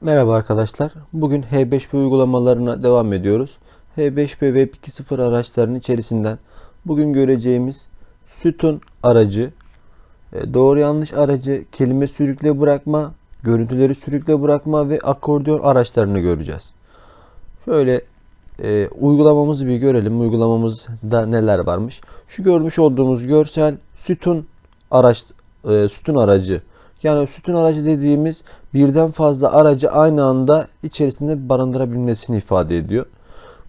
Merhaba arkadaşlar. Bugün H5P uygulamalarına devam ediyoruz. H5P Web 2.0 araçlarının içerisinden bugün göreceğimiz sütun aracı, e, doğru yanlış aracı, kelime sürükle bırakma, görüntüleri sürükle bırakma ve akordeon araçlarını göreceğiz. Şöyle e, uygulamamızı bir görelim. Uygulamamızda neler varmış. Şu görmüş olduğumuz görsel sütun araç e, sütun aracı. Yani sütun aracı dediğimiz birden fazla aracı aynı anda içerisinde barındırabilmesini ifade ediyor.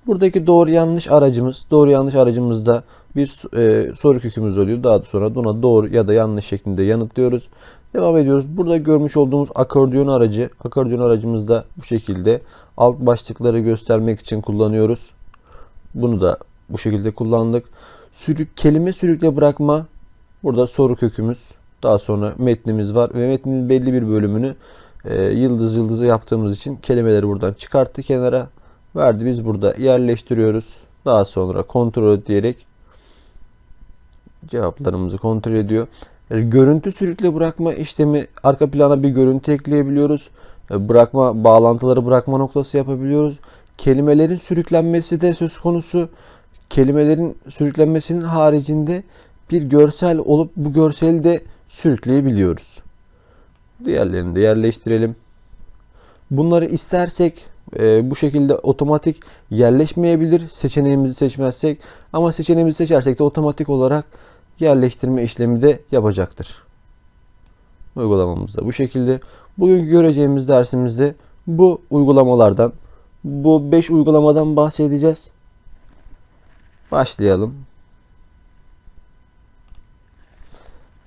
Buradaki doğru yanlış aracımız, doğru yanlış aracımızda bir e, soru kökümüz oluyor. Daha sonra buna doğru ya da yanlış şeklinde yanıtlıyoruz. Devam ediyoruz. Burada görmüş olduğumuz akordeon aracı, akordeon aracımızda bu şekilde alt başlıkları göstermek için kullanıyoruz. Bunu da bu şekilde kullandık. Sürük kelime sürükle bırakma. Burada soru kökümüz. Daha sonra metnimiz var ve metnin belli bir bölümünü e, yıldız yıldızı yaptığımız için kelimeleri buradan çıkarttı kenara verdi. Biz burada yerleştiriyoruz. Daha sonra kontrol diyerek cevaplarımızı kontrol ediyor. Yani görüntü sürükle bırakma işlemi arka plana bir görüntü ekleyebiliyoruz. E, Bırakma bağlantıları bırakma noktası yapabiliyoruz. Kelimelerin sürüklenmesi de söz konusu. Kelimelerin sürüklenmesinin haricinde bir görsel olup bu görseli de sürükleyebiliyoruz. Diğerlerini de yerleştirelim. Bunları istersek e, bu şekilde otomatik yerleşmeyebilir seçeneğimizi seçmezsek ama seçeneğimizi seçersek de otomatik olarak yerleştirme işlemi de yapacaktır. Uygulamamızda bu şekilde. Bugünkü göreceğimiz dersimizde bu uygulamalardan bu 5 uygulamadan bahsedeceğiz. Başlayalım.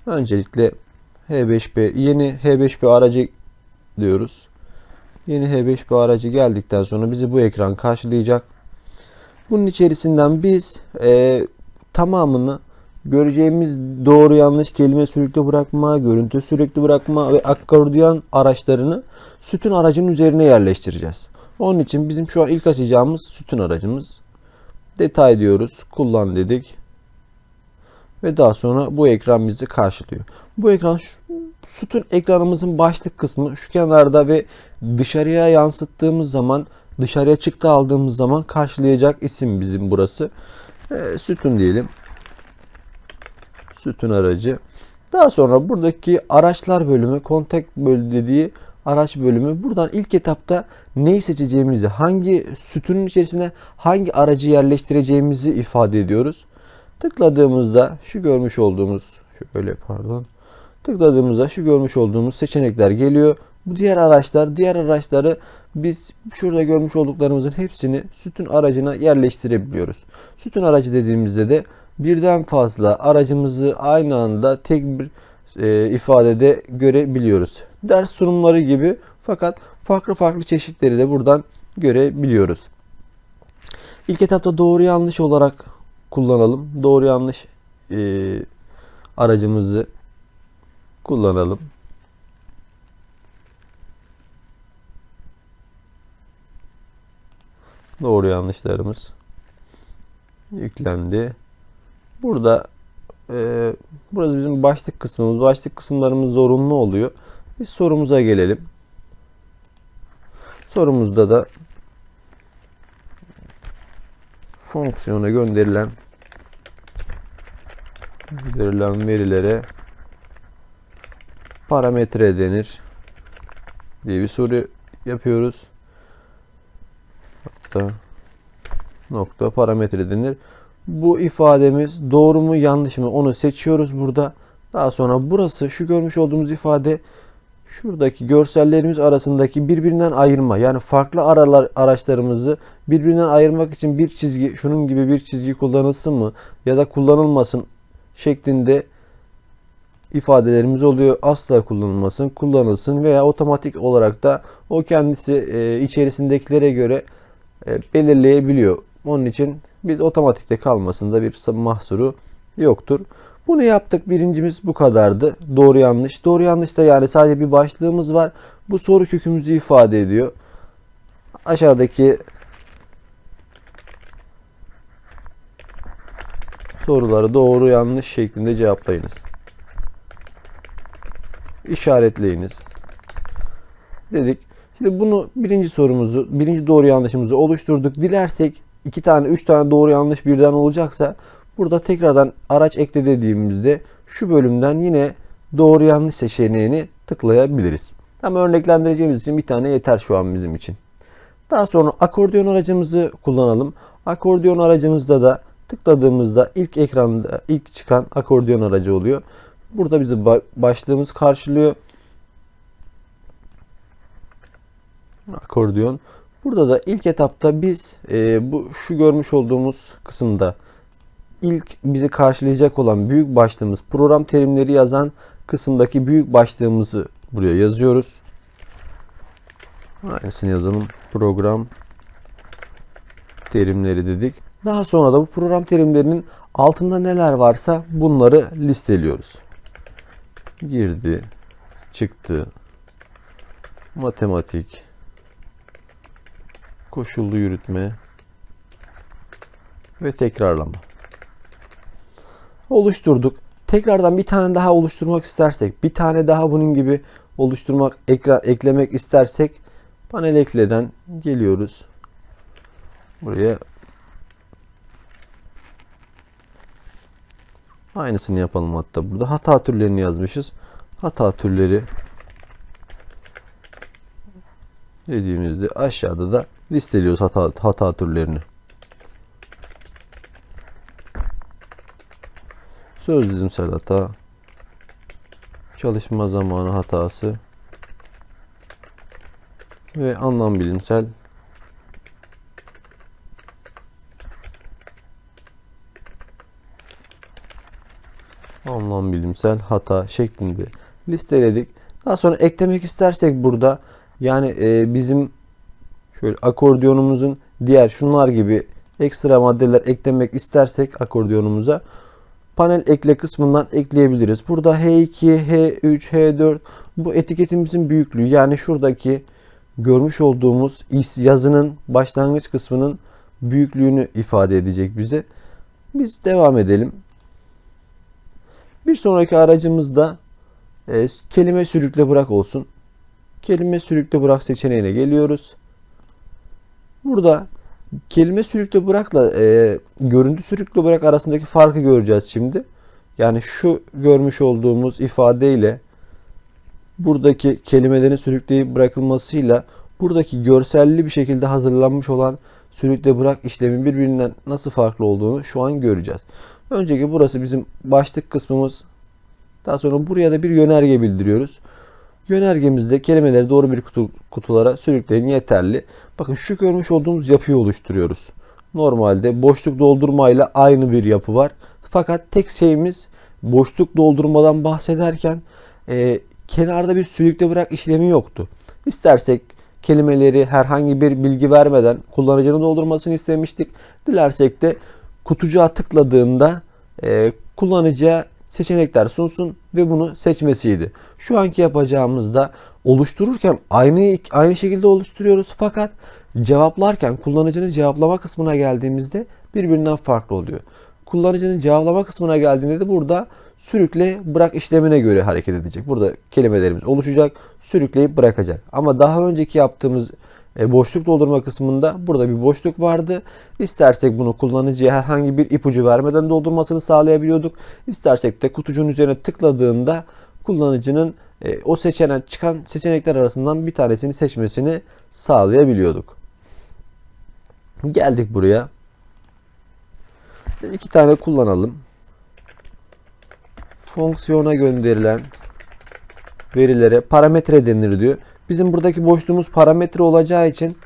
Öncelikle H5P yeni H5P aracı diyoruz. Yeni H5P aracı geldikten sonra bizi bu ekran karşılayacak. Bunun içerisinden biz e, tamamını göreceğimiz doğru yanlış kelime sürekli bırakma, görüntü sürekli bırakma ve akordeon araçlarını sütun aracının üzerine yerleştireceğiz. Onun için bizim şu an ilk açacağımız sütun aracımız. Detay diyoruz. Kullan dedik. Ve daha sonra bu ekran bizi karşılıyor. Bu ekran sütun ekranımızın başlık kısmı şu kenarda ve dışarıya yansıttığımız zaman dışarıya çıktı aldığımız zaman karşılayacak isim bizim burası. E, sütun diyelim. Sütun aracı. Daha sonra buradaki araçlar bölümü, kontak bölü dediği araç bölümü. Buradan ilk etapta neyi seçeceğimizi, hangi sütunun içerisine hangi aracı yerleştireceğimizi ifade ediyoruz. Tıkladığımızda şu görmüş olduğumuz şöyle pardon. Tıkladığımızda şu görmüş olduğumuz seçenekler geliyor. Bu diğer araçlar, diğer araçları biz şurada görmüş olduklarımızın hepsini sütun aracına yerleştirebiliyoruz. Sütun aracı dediğimizde de birden fazla aracımızı aynı anda tek bir e, ifadede görebiliyoruz. Ders sunumları gibi fakat farklı farklı çeşitleri de buradan görebiliyoruz. İlk etapta doğru yanlış olarak kullanalım. Doğru yanlış e, aracımızı kullanalım. Doğru yanlışlarımız yüklendi. Burada e, burası bizim başlık kısmımız. Başlık kısımlarımız zorunlu oluyor. Biz sorumuza gelelim. Sorumuzda da fonksiyona gönderilen gönderilen verilere parametre denir diye bir soru yapıyoruz. Nokta, nokta parametre denir. Bu ifademiz doğru mu yanlış mı onu seçiyoruz burada. Daha sonra burası şu görmüş olduğumuz ifade şuradaki görsellerimiz arasındaki birbirinden ayırma yani farklı aralar araçlarımızı birbirinden ayırmak için bir çizgi şunun gibi bir çizgi kullanılsın mı ya da kullanılmasın şeklinde ifadelerimiz oluyor. Asla kullanılmasın, kullanılsın veya otomatik olarak da o kendisi e, içerisindekilere göre e, belirleyebiliyor. Onun için biz otomatikte kalmasında bir mahsuru yoktur. Bunu yaptık. Birincimiz bu kadardı. Doğru yanlış. Doğru yanlış da yani sadece bir başlığımız var. Bu soru kökümüzü ifade ediyor. Aşağıdaki soruları doğru yanlış şeklinde cevaplayınız. İşaretleyiniz. Dedik. Şimdi bunu birinci sorumuzu, birinci doğru yanlışımızı oluşturduk. Dilersek iki tane, üç tane doğru yanlış birden olacaksa burada tekrardan araç ekle dediğimizde şu bölümden yine doğru yanlış seçeneğini tıklayabiliriz. Ama örneklendireceğimiz için bir tane yeter şu an bizim için. Daha sonra akordeon aracımızı kullanalım. Akordeon aracımızda da tıkladığımızda ilk ekranda ilk çıkan akordeon aracı oluyor. Burada bizi ba- başlığımız karşılıyor. Akordeon. Burada da ilk etapta biz e, bu şu görmüş olduğumuz kısımda ilk bizi karşılayacak olan büyük başlığımız program terimleri yazan kısımdaki büyük başlığımızı buraya yazıyoruz. Aynısını yazalım. Program terimleri dedik. Daha sonra da bu program terimlerinin altında neler varsa bunları listeliyoruz. Girdi, çıktı, matematik, koşullu yürütme ve tekrarlama. Oluşturduk. Tekrardan bir tane daha oluşturmak istersek, bir tane daha bunun gibi oluşturmak, ekran eklemek istersek panel ekleden geliyoruz. Buraya aynısını yapalım hatta burada. Hata türlerini yazmışız. Hata türleri dediğimizde aşağıda da listeliyoruz hata, hata türlerini. Söz dizimsel hata, çalışma zamanı hatası ve anlam bilimsel anlam bilimsel hata şeklinde listeledik. Daha sonra eklemek istersek burada yani e, bizim şöyle akordiyonumuzun diğer şunlar gibi ekstra maddeler eklemek istersek akordiyonumuza panel ekle kısmından ekleyebiliriz. Burada H2, H3, H4 bu etiketimizin büyüklüğü yani şuradaki görmüş olduğumuz yazının başlangıç kısmının büyüklüğünü ifade edecek bize. Biz devam edelim. Bir sonraki aracımız da e, kelime sürükle bırak olsun. Kelime sürükle bırak seçeneğine geliyoruz. Burada kelime sürükle bırakla e, görüntü sürükle bırak arasındaki farkı göreceğiz şimdi. Yani şu görmüş olduğumuz ifadeyle buradaki kelimelerin sürükleyip bırakılmasıyla buradaki görselli bir şekilde hazırlanmış olan sürükle bırak işlemin birbirinden nasıl farklı olduğunu şu an göreceğiz. Önceki burası bizim başlık kısmımız. Daha sonra buraya da bir yönerge bildiriyoruz. Yönergemizde kelimeleri doğru bir kutu, kutulara sürükleyin yeterli. Bakın şu görmüş olduğumuz yapıyı oluşturuyoruz. Normalde boşluk doldurmayla aynı bir yapı var. Fakat tek şeyimiz boşluk doldurmadan bahsederken e, kenarda bir sürükle bırak işlemi yoktu. İstersek kelimeleri herhangi bir bilgi vermeden kullanıcının doldurmasını istemiştik. Dilersek de kutucuğa tıkladığında e, kullanıcıya seçenekler sunsun ve bunu seçmesiydi. Şu anki yapacağımızda oluştururken aynı aynı şekilde oluşturuyoruz fakat cevaplarken kullanıcının cevaplama kısmına geldiğimizde birbirinden farklı oluyor. Kullanıcının cevaplama kısmına geldiğinde de burada sürükle bırak işlemine göre hareket edecek. Burada kelimelerimiz oluşacak, sürükleyip bırakacak. Ama daha önceki yaptığımız e, boşluk doldurma kısmında burada bir boşluk vardı. İstersek bunu kullanıcıya herhangi bir ipucu vermeden doldurmasını sağlayabiliyorduk. İstersek de kutucuğun üzerine tıkladığında kullanıcının e, o seçenen çıkan seçenekler arasından bir tanesini seçmesini sağlayabiliyorduk. Geldik buraya. İki tane kullanalım. Fonksiyona gönderilen verilere parametre denir diyor. Bizim buradaki boşluğumuz parametre olacağı için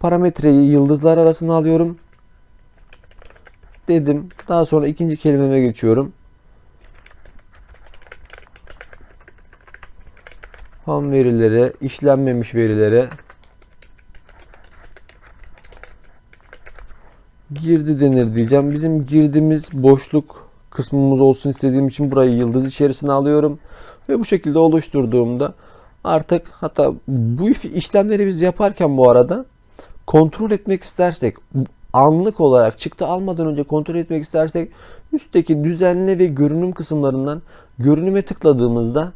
parametreyi yıldızlar arasına alıyorum. Dedim. Daha sonra ikinci kelimeme geçiyorum. Ham verilere, işlenmemiş verilere girdi denir diyeceğim. Bizim girdimiz boşluk kısmımız olsun istediğim için burayı yıldız içerisine alıyorum. Ve bu şekilde oluşturduğumda artık hatta bu işlemleri biz yaparken bu arada kontrol etmek istersek anlık olarak çıktı almadan önce kontrol etmek istersek üstteki düzenle ve görünüm kısımlarından görünüme tıkladığımızda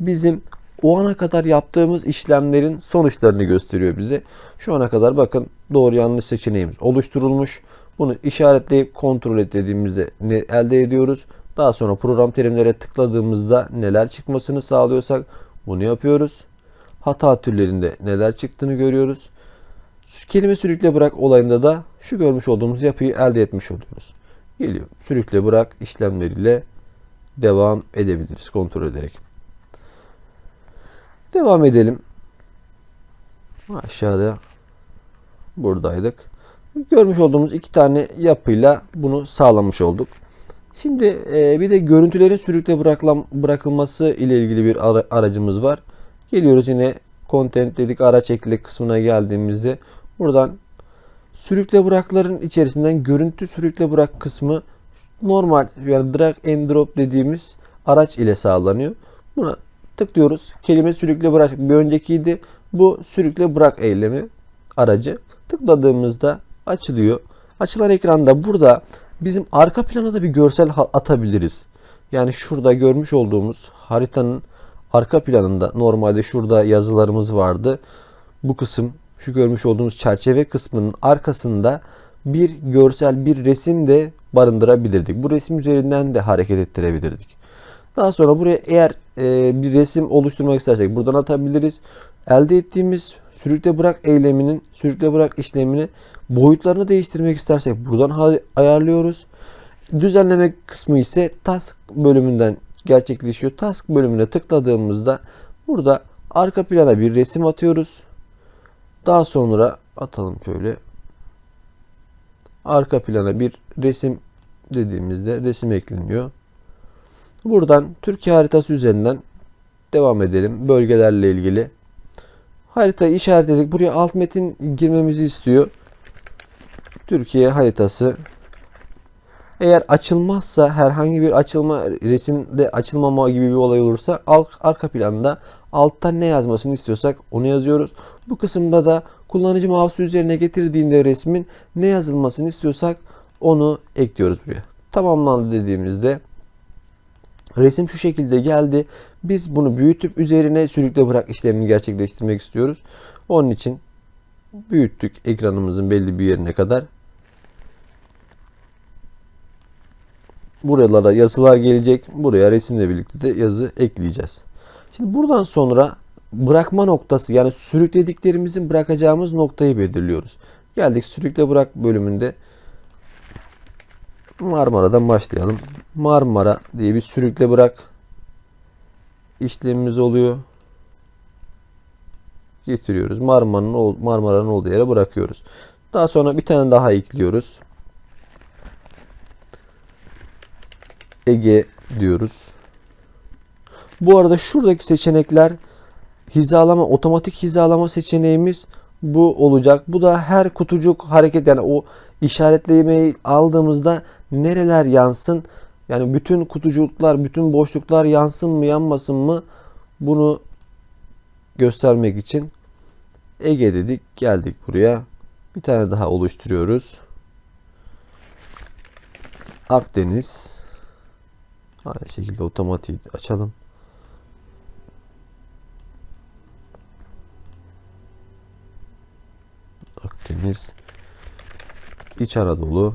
bizim o ana kadar yaptığımız işlemlerin sonuçlarını gösteriyor bize. Şu ana kadar bakın doğru yanlış seçeneğimiz oluşturulmuş. Bunu işaretleyip kontrol et dediğimizde ne elde ediyoruz. Daha sonra program terimlere tıkladığımızda neler çıkmasını sağlıyorsak bunu yapıyoruz. Hata türlerinde neler çıktığını görüyoruz. Kelime sürükle bırak olayında da şu görmüş olduğumuz yapıyı elde etmiş oluyoruz. Geliyor. Sürükle bırak işlemleriyle devam edebiliriz kontrol ederek. Devam edelim. Aşağıda buradaydık. Görmüş olduğumuz iki tane yapıyla bunu sağlamış olduk. Şimdi e, bir de görüntülerin sürükle bırakılan, bırakılması ile ilgili bir ara- aracımız var. Geliyoruz yine content dedik araç ekle kısmına geldiğimizde buradan sürükle bırakların içerisinden görüntü sürükle bırak kısmı normal yani drag and drop dediğimiz araç ile sağlanıyor. Buna tıklıyoruz. Kelime sürükle bırak bir öncekiydi. Bu sürükle bırak eylemi aracı. Tıkladığımızda açılıyor. Açılan ekranda burada bizim arka plana da bir görsel atabiliriz. Yani şurada görmüş olduğumuz haritanın arka planında normalde şurada yazılarımız vardı. Bu kısım şu görmüş olduğumuz çerçeve kısmının arkasında bir görsel bir resim de barındırabilirdik. Bu resim üzerinden de hareket ettirebilirdik. Daha sonra buraya eğer e, bir resim oluşturmak istersek buradan atabiliriz. Elde ettiğimiz sürükle bırak eyleminin, sürükle bırak işlemini boyutlarını değiştirmek istersek buradan ayarlıyoruz. Düzenleme kısmı ise task bölümünden gerçekleşiyor. Task bölümüne tıkladığımızda burada arka plana bir resim atıyoruz. Daha sonra atalım şöyle. Arka plana bir resim dediğimizde resim ekleniyor. Buradan Türkiye haritası üzerinden devam edelim. Bölgelerle ilgili. Haritayı işaretledik. Buraya alt metin girmemizi istiyor. Türkiye haritası. Eğer açılmazsa herhangi bir açılma resimde açılmama gibi bir olay olursa alt, arka planda alttan ne yazmasını istiyorsak onu yazıyoruz. Bu kısımda da kullanıcı mouse üzerine getirdiğinde resmin ne yazılmasını istiyorsak onu ekliyoruz buraya. Tamamlandı dediğimizde Resim şu şekilde geldi. Biz bunu büyütüp üzerine sürükle bırak işlemini gerçekleştirmek istiyoruz. Onun için büyüttük ekranımızın belli bir yerine kadar. Buralara yazılar gelecek. Buraya resimle birlikte de yazı ekleyeceğiz. Şimdi buradan sonra bırakma noktası yani sürüklediklerimizin bırakacağımız noktayı belirliyoruz. Geldik sürükle bırak bölümünde Marmara'dan başlayalım. Marmara diye bir sürükle bırak işlemimiz oluyor. Getiriyoruz. Marmara'nın Marmara'nın olduğu yere bırakıyoruz. Daha sonra bir tane daha ekliyoruz. Ege diyoruz. Bu arada şuradaki seçenekler hizalama, otomatik hizalama seçeneğimiz bu olacak. Bu da her kutucuk hareket yani o işaretlemeyi aldığımızda nereler yansın? Yani bütün kutucuklar, bütün boşluklar yansın mı, yanmasın mı? Bunu göstermek için Ege dedik, geldik buraya. Bir tane daha oluşturuyoruz. Akdeniz. Aynı şekilde otomatik açalım. Akdeniz. İç Anadolu.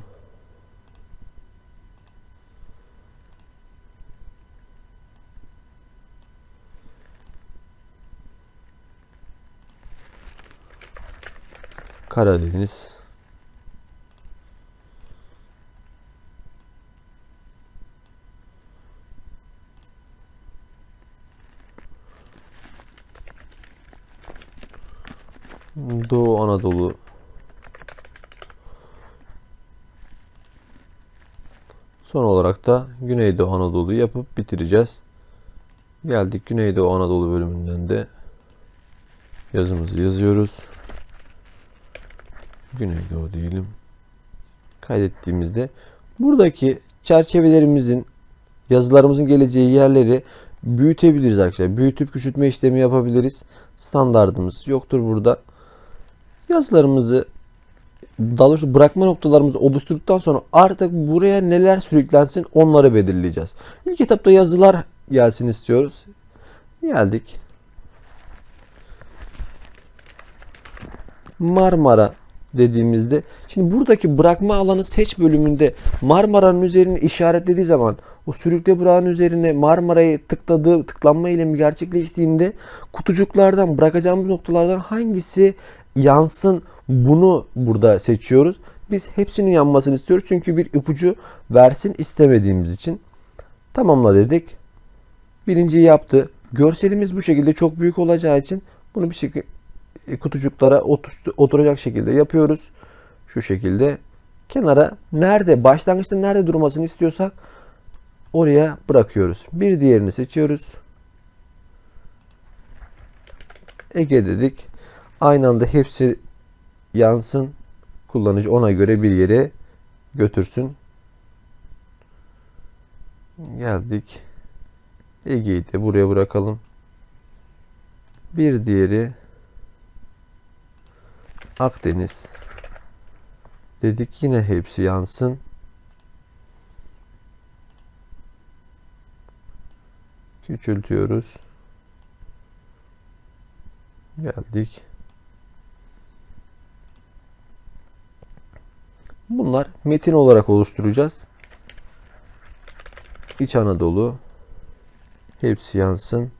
Karadeniz. Doğu Anadolu. Son olarak da Güneydoğu Anadolu'yu yapıp bitireceğiz. Geldik Güneydoğu Anadolu bölümünden de yazımızı yazıyoruz. Güneydoğu diyelim. Kaydettiğimizde buradaki çerçevelerimizin yazılarımızın geleceği yerleri büyütebiliriz arkadaşlar. Büyütüp küçültme işlemi yapabiliriz. Standartımız yoktur burada. Yazılarımızı daha bırakma noktalarımızı oluşturduktan sonra artık buraya neler sürüklensin onları belirleyeceğiz. İlk etapta yazılar gelsin istiyoruz. Geldik. Marmara dediğimizde şimdi buradaki bırakma alanı seç bölümünde Marmara'nın üzerine işaretlediği zaman o sürükle bırakın üzerine Marmara'yı tıkladığı tıklanma eylemi gerçekleştiğinde kutucuklardan bırakacağımız noktalardan hangisi yansın bunu burada seçiyoruz. Biz hepsinin yanmasını istiyoruz çünkü bir ipucu versin istemediğimiz için. Tamamla dedik. Birinciyi yaptı. Görselimiz bu şekilde çok büyük olacağı için bunu bir şekilde kutucuklara otur- oturacak şekilde yapıyoruz. Şu şekilde kenara nerede başlangıçta nerede durmasını istiyorsak oraya bırakıyoruz. Bir diğerini seçiyoruz. Ege dedik. Aynı anda hepsi yansın. Kullanıcı ona göre bir yere götürsün. Geldik. Ege'yi de buraya bırakalım. Bir diğeri Akdeniz. Dedik yine hepsi yansın. Küçültüyoruz. Geldik. Bunlar metin olarak oluşturacağız. İç Anadolu. Hepsi yansın.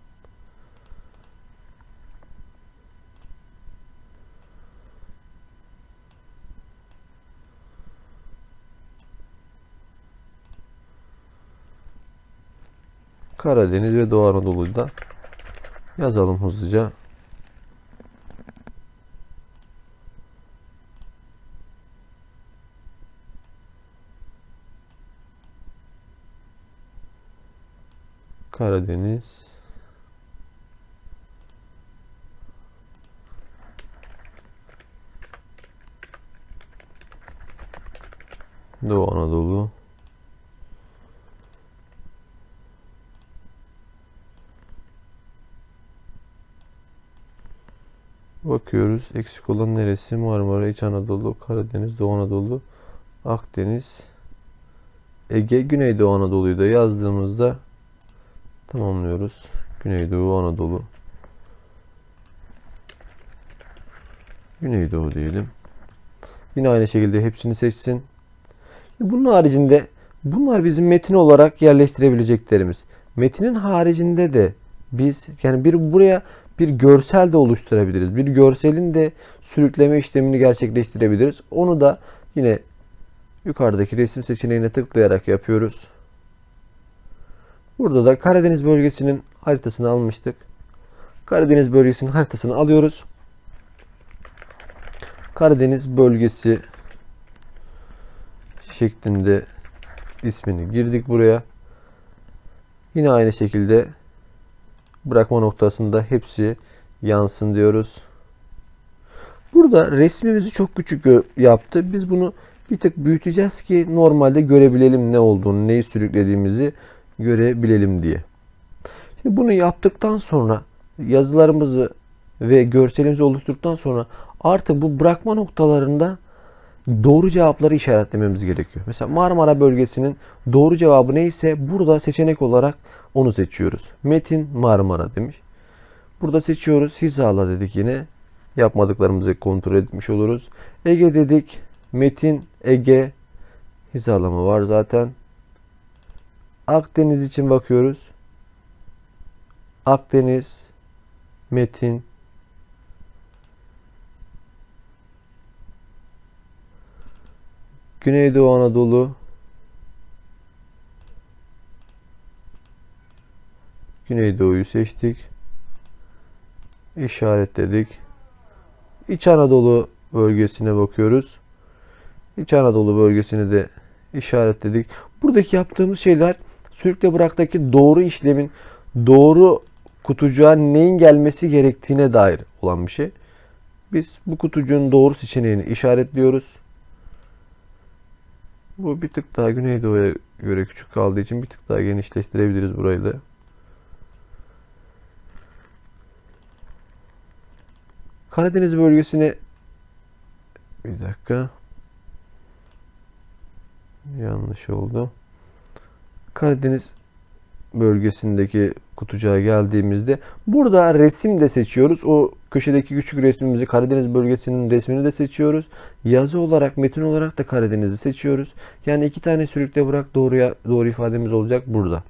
Karadeniz ve Doğu Anadolu'yu da yazalım hızlıca. Karadeniz Doğu Anadolu Bakıyoruz. Eksik olan neresi? Marmara, İç Anadolu, Karadeniz, Doğu Anadolu, Akdeniz, Ege, Güneydoğu Anadolu'yu da yazdığımızda tamamlıyoruz. Güneydoğu Anadolu. Güneydoğu diyelim. Yine aynı şekilde hepsini seçsin. Bunun haricinde bunlar bizim metin olarak yerleştirebileceklerimiz. Metinin haricinde de biz yani bir buraya bir görsel de oluşturabiliriz. Bir görselin de sürükleme işlemini gerçekleştirebiliriz. Onu da yine yukarıdaki resim seçeneğine tıklayarak yapıyoruz. Burada da Karadeniz bölgesinin haritasını almıştık. Karadeniz bölgesinin haritasını alıyoruz. Karadeniz bölgesi şeklinde ismini girdik buraya. Yine aynı şekilde bırakma noktasında hepsi yansın diyoruz. Burada resmimizi çok küçük yaptı. Biz bunu bir tık büyüteceğiz ki normalde görebilelim ne olduğunu, neyi sürüklediğimizi görebilelim diye. Şimdi bunu yaptıktan sonra yazılarımızı ve görselimizi oluşturduktan sonra artık bu bırakma noktalarında doğru cevapları işaretlememiz gerekiyor. Mesela Marmara bölgesinin doğru cevabı neyse burada seçenek olarak onu seçiyoruz. Metin Marmara demiş. Burada seçiyoruz. Hizala dedik yine. Yapmadıklarımızı kontrol etmiş oluruz. Ege dedik. Metin Ege hizalama var zaten. Akdeniz için bakıyoruz. Akdeniz Metin Güneydoğu Anadolu Güneydoğu'yu seçtik. İşaretledik. İç Anadolu bölgesine bakıyoruz. İç Anadolu bölgesini de işaretledik. Buradaki yaptığımız şeyler sürükle bıraktaki doğru işlemin doğru kutucuğa neyin gelmesi gerektiğine dair olan bir şey. Biz bu kutucuğun doğru seçeneğini işaretliyoruz. Bu bir tık daha Güneydoğu'ya göre küçük kaldığı için bir tık daha genişleştirebiliriz burayı da. Karadeniz bölgesine bir dakika yanlış oldu. Karadeniz bölgesindeki kutucuğa geldiğimizde burada resim de seçiyoruz. O köşedeki küçük resmimizi Karadeniz bölgesinin resmini de seçiyoruz. Yazı olarak, metin olarak da Karadeniz'i seçiyoruz. Yani iki tane sürükle bırak doğruya doğru ifademiz olacak burada.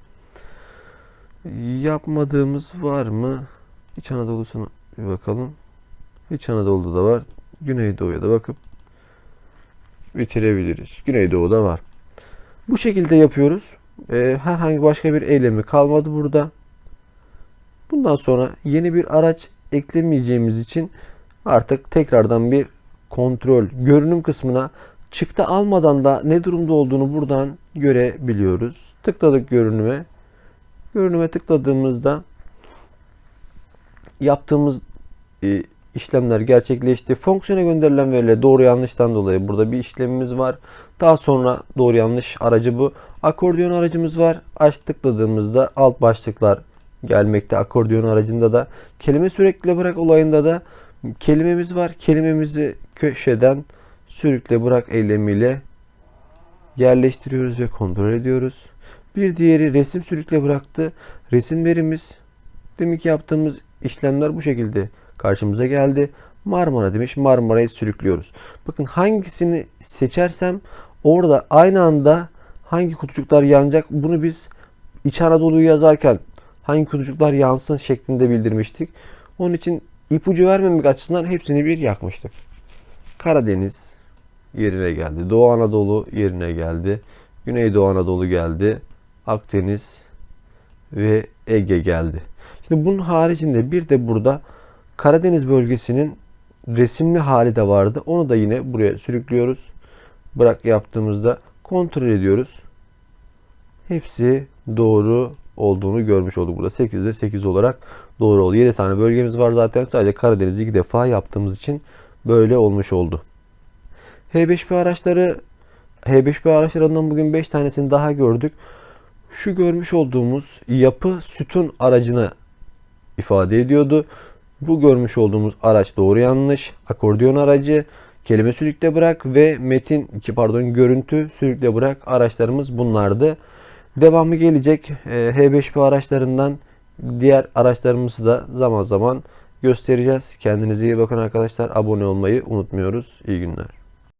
Yapmadığımız var mı? İç Anadolu'suna bir bakalım. İç Anadolu'da da var. Güneydoğu'ya da bakıp bitirebiliriz. Güneydoğu'da var. Bu şekilde yapıyoruz. Ee, herhangi başka bir eylemi kalmadı burada. Bundan sonra yeni bir araç eklemeyeceğimiz için artık tekrardan bir kontrol görünüm kısmına çıktı almadan da ne durumda olduğunu buradan görebiliyoruz. Tıkladık görünüme. Görünüme tıkladığımızda yaptığımız e, işlemler gerçekleşti. Fonksiyona gönderilen veriler doğru yanlıştan dolayı burada bir işlemimiz var. Daha sonra doğru yanlış aracı bu. Akordeon aracımız var. Aç tıkladığımızda alt başlıklar gelmekte. Akordeon aracında da kelime sürekli bırak olayında da kelimemiz var. Kelimemizi köşeden sürükle bırak eylemiyle yerleştiriyoruz ve kontrol ediyoruz. Bir diğeri resim sürükle bıraktı. Resimlerimiz deminki yaptığımız işlemler bu şekilde karşımıza geldi. Marmara demiş. Marmara'yı sürüklüyoruz. Bakın hangisini seçersem orada aynı anda hangi kutucuklar yanacak bunu biz İç Anadolu'yu yazarken hangi kutucuklar yansın şeklinde bildirmiştik. Onun için ipucu vermemek açısından hepsini bir yakmıştık. Karadeniz yerine geldi. Doğu Anadolu yerine geldi. Güneydoğu Anadolu geldi. Akdeniz ve Ege geldi. Şimdi bunun haricinde bir de burada Karadeniz bölgesinin resimli hali de vardı. Onu da yine buraya sürüklüyoruz. Bırak yaptığımızda kontrol ediyoruz. Hepsi doğru olduğunu görmüş olduk burada. 8'de 8 olarak doğru oldu. 7 tane bölgemiz var zaten. Sadece Karadeniz'i iki defa yaptığımız için böyle olmuş oldu. H5P araçları H5P araçlarından bugün 5 tanesini daha gördük. Şu görmüş olduğumuz yapı sütun aracını ifade ediyordu. Bu görmüş olduğumuz araç doğru yanlış. Akordeon aracı, kelime sürükle bırak ve metin pardon görüntü sürükle bırak araçlarımız bunlardı. Devamı gelecek. Ee, H5P araçlarından diğer araçlarımızı da zaman zaman göstereceğiz. Kendinize iyi bakın arkadaşlar. Abone olmayı unutmuyoruz. İyi günler.